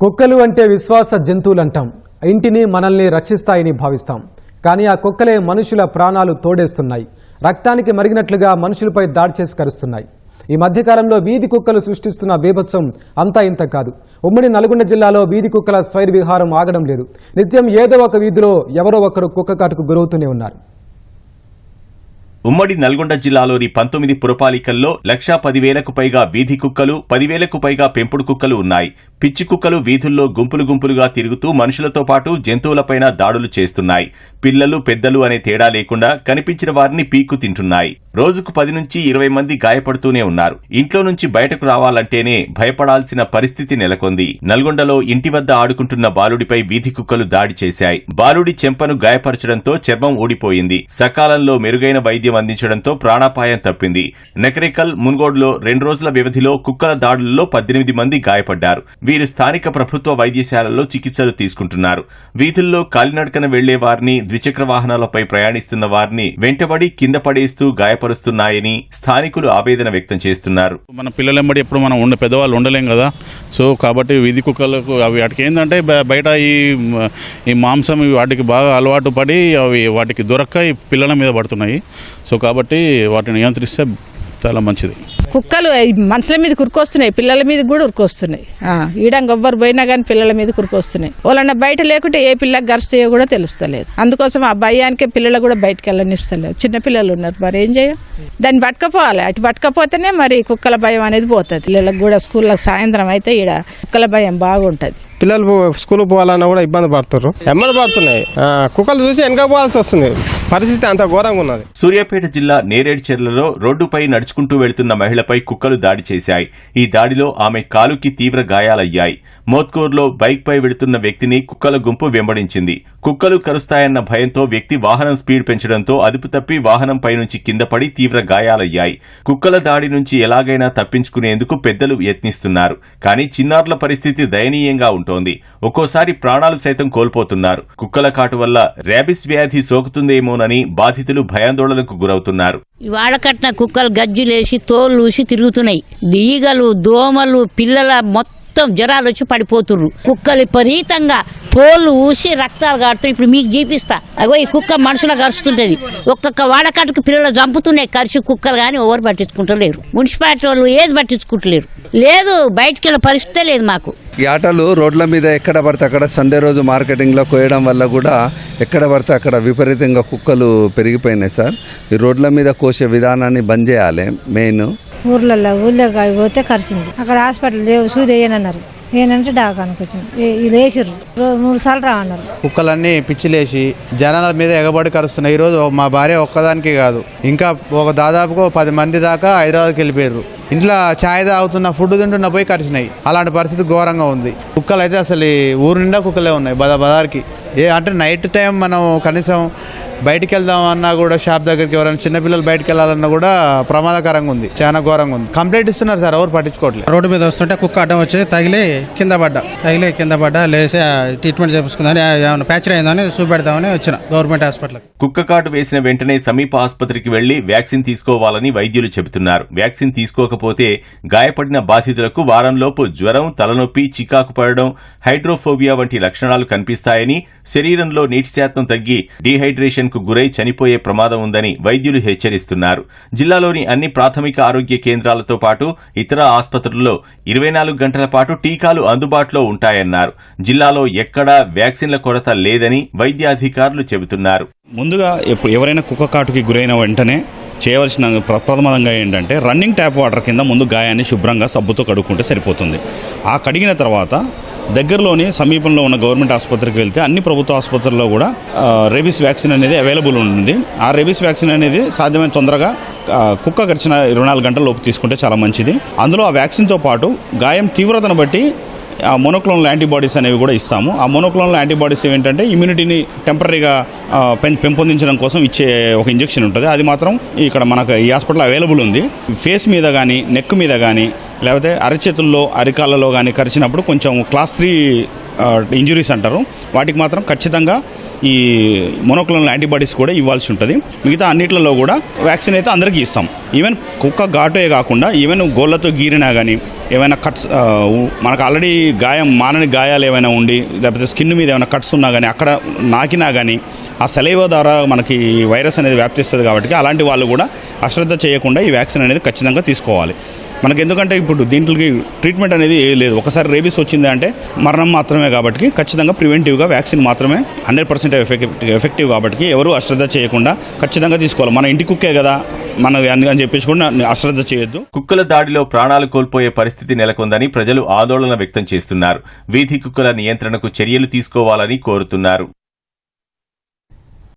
కుక్కలు అంటే విశ్వాస జంతువులు అంటాం ఇంటిని మనల్ని రక్షిస్తాయని భావిస్తాం. కానీ ఆ కుక్కలే మనుషుల ప్రాణాలు తోడేస్తున్నాయి. రక్తానికి మరిగినట్లుగా మనుషులపై దాడి చేసి కరుస్తున్నాయి. ఈ మధ్యకాలంలో వీధి కుక్కలు సృష్టిస్తున్న బీభత్సం అంతా ఇంత కాదు. ఉమ్మడి నల్గొండ జిల్లాలో వీధి కుక్కల స్వైర్ విహారం ఆగడం లేదు. నిత్యం ఏదో ఒక వీధిలో ఎవరో ఒకరు కుక్క కాటుకు గురవుతూనే ఉన్నారు. ఉమ్మడి నల్గొండ జిల్లాలోని పంతొమ్మిది పురపాలికల్లో లక్షా పదివేలకు పైగా వీధి కుక్కలు పదివేలకు పైగా పెంపుడు కుక్కలు ఉన్నాయి. పిచ్చి కుక్కలు వీధుల్లో గుంపులు గుంపులుగా తిరుగుతూ మనుషులతో పాటు జంతువులపైన దాడులు చేస్తున్నాయి. పిల్లలు పెద్దలు అనే తేడా లేకుండా కనిపించిన వారిని పీక్కు తింటున్నాయి. రోజుకు పది నుంచి ఇరవై మంది గాయపడుతూనే ఉన్నారు. ఇంట్లో నుంచి బయటకు రావాలంటేనే భయపడాల్సిన పరిస్థితి నెలకొంది. నల్గొండలో ఇంటి వద్ద ఆడుకుంటున్న బాలుడిపై వీధి కుక్కలు దాడి చేశాయి. బాలుడి చెంపను గాయపరచడంతో చర్మం ఊడిపోయింది. సకాలంలో మెరుగైన వైద్యం అందించడంతో ప్రాణాపాయం తప్పింది. నెకరేకల్ మున్గోడ్లో రెండు రోజుల వ్యవధిలో కుక్కల దాడుల్లో పద్దెనిమిది మంది గాయపడ్డారు. వీరు స్థానిక ప్రభుత్వ వైద్యశాలలో చికిత్సలు తీసుకుంటున్నారు. వీధుల్లో కాలినడకన వెళ్ళే వారిని ద్విచక్ర వాహనాలపై ప్రయాణిస్తున్న వారిని వెంటబడి కింద పడేస్తూ గాయపరుస్తున్నాయని స్థానికులు ఆవేదన వ్యక్తం చేస్తున్నారు. మన పిల్లలెంబడి ఎప్పుడు మనం ఉండే పెద్దవాళ్ళు ఉండలేం కదా. సో కాబట్టి వీధి కుక్కలకు అవి వాటికి ఏంటంటే బయట ఈ ఈ మాంసం వాటికి బాగా అలవాటు పడి అవి వాటికి దొరక్క ఈ పిల్లల మీద పడుతున్నాయి. సో కాబట్టి వాటిని నియంత్రిస్తే చాలా మంచిది. కుక్కలు మనుషుల మీద కురుకొస్తున్నాయి పిల్లల మీద కూడా ఉరుకొస్తున్నాయి. ఈడంగా ఎవ్వరు పోయినా కానీ పిల్లల మీద కురుకొస్తున్నాయి. వాళ్ళన్న బయట లేకుంటే ఏ పిల్లకి గరిస్తాయో కూడా తెలుస్తలేదు. అందుకోసం ఆ భయానికి పిల్లలు కూడా బయటకు వెళ్ళనిస్తలేదు చిన్న పిల్లలు ఉన్నారు మరి ఏం చేయం? దాన్ని పట్టుకపోవాలి. అటు పట్టుకపోతేనే మరి కుక్కల భయం అనేది పోతుంది. పిల్లలకు కూడా స్కూల్లో సాయంత్రం అయితే ఈడ కుక్కల భయం బాగుంటుంది. పిల్లలు స్కూల్కి పోవాలన్నా కూడా ఇబ్బంది పడుతున్నారు ఎమ్మడి పడుతున్నాయి. కుక్కలు చూసి వెనక పోవాల్సి వస్తుంది. పరిస్థితి అంత ఘోరంగా ఉన్నది. సూర్యాపేట జిల్లా నేరేడ్చెర్లలో రోడ్డుపై నడుచుకుంటూ వెళుతున్న మహిళపై కుక్కలు దాడి చేశాయి. ఈ దాడిలో ఆమె కాలుకి తీవ్ర గాయాలయ్యాయి. మోత్కూర్లో బైక్పై వెళుతున్న వ్యక్తిని కుక్కల గుంపు వెంబడించింది. కుక్కలు కరుస్తాయన్న భయంతో వ్యక్తి వాహనం స్పీడ్ పెంచడంతో అదుపు తప్పి వాహనంపై నుంచి కింద పడి తీవ్ర గాయాలయ్యాయి. కుక్కల దాడి నుంచి ఎలాగైనా తప్పించుకునేందుకు పెద్దలు యత్నిస్తున్నారు. కానీ చిన్నారుల పరిస్థితి దయనీయంగా ఉంటోంది. ఒక్కోసారి ప్రాణాలు సైతం కోల్పోతున్నారు. కుక్కల కాటు వల్ల ర్యాబిస్ వ్యాధి సోకుతుందేమోనని బాధితులు భయాందోళనకు గురవుతున్నారు. ఈ కుక్కలు గజ్జులేసి తోలు తిరుగుతున్నాయి. ఈగలు దోమలు పిల్లల మొత్తం జ్వరాలు వచ్చి పడిపోతుర్రు. కుక్కలు విపరీతంగా తోలు ఊసి రక్తాలు కాడుతున్నాయి ఇప్పుడు మీకు చూపిస్తా. అగో ఈ కుక్క మనుషులకు కరుస్తుంటది ఒక్కొక్క వాడకట్టుకు పిల్లలు చంపుతున్నాయి ఖర్చు కుక్కలు కానీ ఎవరు పట్టించుకుంటలేరు. మున్సిపాలిటీ వాళ్ళు ఏది పట్టించుకుంటలేరు. లేదు బయటికి వెళ్ళే పరిస్థితే లేదు మాకు. ఈ ఆటలు రోడ్ల మీద ఎక్కడ పడితే అక్కడ సండే రోజు మార్కెటింగ్లో కోయడం వల్ల కూడా ఎక్కడ పడితే అక్కడ విపరీతంగా కుక్కలు పెరిగిపోయినాయి సార్. ఈ రోడ్ల మీద కోసే విధానాన్ని బంద్ చేయాలి మెయిన్. ఊర్లలో ఊళ్ళోకి అవి పోతే కరిచింది అక్కడ హాస్పిటల్ లేవు సూది వేయనన్నారు. నేనంటే డాకానికి వచ్చింది. ఇది వేసిర్రు రో- మూడు సార్లు రావన్నారు. కుక్కలన్నీ పిచ్చిలేసి జనాల మీద ఎగబడి కరుస్తున్నాయి. ఈరోజు మా భార్య ఒక్కదానికి కాదు. ఇంకా ఒక దాదాపుగా పది మంది దాకా హైదరాబాద్కి వెళ్ళిపోయారు ఇంట్లో ఛాయ్ తాగుతున్న ఫుడ్ తింటున్న పోయి కరిచినాయి. అలాంటి పరిస్థితి ఘోరంగా ఉంది. కుక్కలు అయితే అసలు ఊరు నిండా కుక్కలే ఉన్నాయి బద బదారికి. ఏ అంటే నైట్ టైం మనం కనీసం బయటికి వెళ్దాం అన్నా కూడా షాప్ దగ్గరికి ఎవరైనా చిన్నపిల్లలు బయటికి వెళ్ళాలన్నా కూడా ప్రమాదకరంగా ఉంది చాలా ఘోరంగా ఉంది. కంప్లైంట్ ఇస్తున్నారు సార్ ఎవరు పట్టించుకోవట్లేదు. రోడ్డు మీద వస్తుంటే కుక్క అడ్డం వచ్చి తగిలి కింద పడ్డా. తగిలి కింద పడ్డా లేచి ఆ, ట్రీట్మెంట్ చేపించుకుందని ఏమైనా ప్యాచర్ అయిందని చూపెడదామని వచ్చిన గవర్నమెంట్ హాస్పిటల్కి కుక్క కాటు వేసిన వెంటనే సమీప ఆసుపత్రికి వెళ్ళి వ్యాక్సిన్ తీసుకోవాలని వైద్యులు చెబుతున్నారు. వ్యాక్సిన్ తీసుకోకపోతే గాయపడిన బాధితులకు వారంలోపు జ్వరం తలనొప్పి చికాకు పడడం హైడ్రోఫోబియా వంటి లక్షణాలు కనిపిస్తాయని శరీరంలో నీటి శాతం తగ్గి డీహైడ్రేషన్కు గురై చనిపోయే ప్రమాదం ఉందని వైద్యులు హెచ్చరిస్తున్నారు. జిల్లాలోని అన్ని ప్రాథమిక ఆరోగ్య కేంద్రాలతో పాటు ఇతర ఆసుపత్రుల్లో ఇరవై నాలుగు గంటల పాటు టీకాలు అందుబాటులో ఉంటాయన్నారు. జిల్లాలో ఎక్కడా వ్యాక్సిన్ల కొరత లేదని వైద్యాధికారులు చెబుతున్నారు. ముందుగా ఎవరైనా కుక్క కాటుకి గురైన వెంటనే చేయవలసిన ప్రప్రథమంగా ఏంటంటే రన్నింగ్ ట్యాప్ వాటర్ కింద ముందు గాయాన్ని శుభ్రంగా సబ్బుతో కడుక్కుంటే సరిపోతుంది. ఆ కడిగిన తర్వాత దగ్గరలోని సమీపంలో ఉన్న గవర్నమెంట్ ఆసుపత్రికి వెళ్తే అన్ని ప్రభుత్వ ఆసుపత్రుల్లో కూడా రేబీస్ వ్యాక్సిన్ అనేది అవైలబుల్ ఉంటుంది. ఆ రేబీస్ వ్యాక్సిన్ అనేది సాధ్యమైన తొందరగా కుక్క గడిచిన ఇరవై నాలుగు గంటల లోపు తీసుకుంటే చాలా మంచిది. అందులో ఆ వ్యాక్సిన్తో పాటు గాయం తీవ్రతను బట్టి ఆ మోనోక్లోనల్ యాంటీబాడీస్ అనేవి కూడా ఇస్తాము. ఆ మోనోక్లోనల్ యాంటీబాడీస్ ఏంటంటే ఇమ్యూనిటీని టెంపరీగా పెంపొందించడం కోసం ఇచ్చే ఒక ఇంజెక్షన్ ఉంటుంది. అది మాత్రం ఇక్కడ మనకు ఈ హాస్పిటల్ అవైలబుల్ ఉంది. ఫేస్ మీద కానీ నెక్ మీద కానీ లేకపోతే అరచేతుల్లో అరికాళ్ళలో కానీ కరిచినప్పుడు కొంచెం క్లాస్ త్రీ ఇంజురీస్ అంటారు. వాటికి మాత్రం ఖచ్చితంగా ఈ మొనోక్లోనల్ యాంటీబాడీస్ కూడా ఇవ్వాల్సి ఉంటుంది. మిగతా అన్నిట్లలో కూడా వ్యాక్సిన్ అయితే అందరికీ ఇస్తాం. ఈవెన్ కుక్క ఘాటే కాకుండా ఈవెన్ గోళ్ళతో గీరినా కానీ ఏమైనా కట్స్ మనకు ఆల్రెడీ గాయం మానని గాయాలు ఏమైనా ఉండి లేకపోతే స్కిన్ మీద ఏమైనా కట్స్ ఉన్నా కానీ అక్కడ నాకినా కానీ ఆ సెలైవ ద్వారా మనకి వైరస్ అనేది వ్యాప్తిస్తుంది కాబట్టి అలాంటి వాళ్ళు కూడా అశ్రద్ధ చేయకుండా ఈ వ్యాక్సిన్ అనేది ఖచ్చితంగా తీసుకోవాలి. మనకి ఎందుకంటే ఇప్పుడు దీంట్లోకి ట్రీట్మెంట్ అనేది లేదు. ఒకసారి రేబీస్ వచ్చింది అంటే మరణం మాత్రమే కాబట్టి ఖచ్చితంగా ప్రివెంటివ్గా వ్యాక్సిన్ మాత్రమే హండ్రెడ్ పర్సెంట్ ఎఫెక్టివ్ ఎఫెక్టివ్ కాబట్టి ఎవరు అశ్రద్ధ చేయకుండా ఖచ్చితంగా తీసుకోవాలి. మన ఇంటి కుక్కే కదా. మన అని చెప్పేసి కూడా అశ్రద్ధ చేయొద్దు. కుక్కల దాడిలో ప్రాణాలు కోల్పోయే పరిస్థితి నెలకొందని ప్రజలు ఆందోళన వ్యక్తం చేస్తున్నారు. వీధి కుక్కల నియంత్రణకు చర్యలు తీసుకోవాలని కోరుతున్నారు.